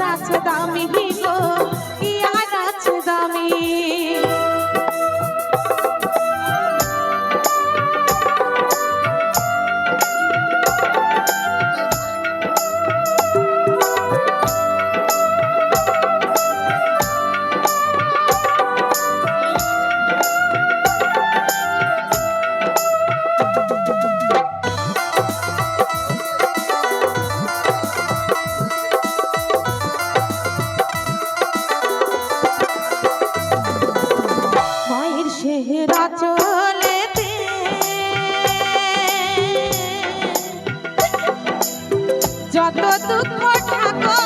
গাছ দামি গো ইয়া গাছ দামি? চলেতে। যত দুঃখ থাকো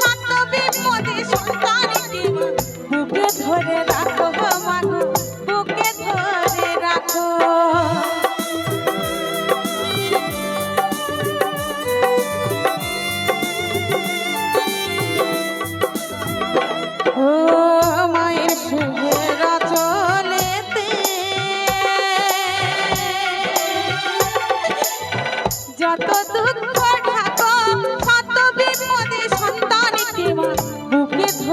শত বিপদে সন্তানকে বুকে ধরে রাখো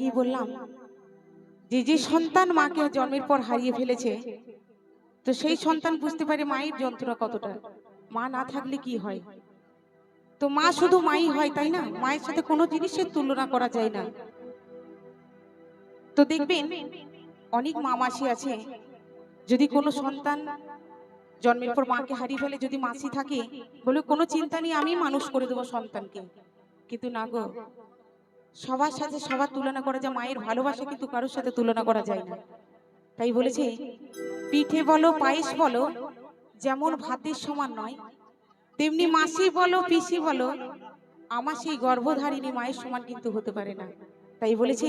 আগেই বললাম, যে যে সন্তান মাকে জন্মের পর হারিয়ে ফেলেছে, তো সেই সন্তান বুঝতে পারে মায়ের যন্ত্রণা কতটা। মা না থাকলে কি হয়? তো মা শুধু মাই হয়, তাই না? মায়ের সাথে কোনো জিনিসের তুলনা করা যায় না। তো দেখবেন, অনেক মা মাসি আছে, যদি কোনো সন্তান জন্মের পর মাকে হারিয়ে ফেলে, যদি মাসি থাকে, বলে কোনো চিন্তা নেই, আমি মানুষ করে দেবো সন্তানকে। কিন্তু না গো সবার সাথে সবার তুলনা করা যায়, মায়ের ভালোবাসা কিন্তু কারোর সাথে তুলনা করা যায় না। তাই বলেছে, পিঠে বলো, পায়েস বলো, যেমন ভাতের সমান নয়, তেমনি মাসি বলো, পিসি বলো, আমার সেই গর্ভধারিণী মায়ের সমান কিন্তু হতে পারে না। তাই বলেছে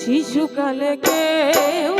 শিশুকালে কেউ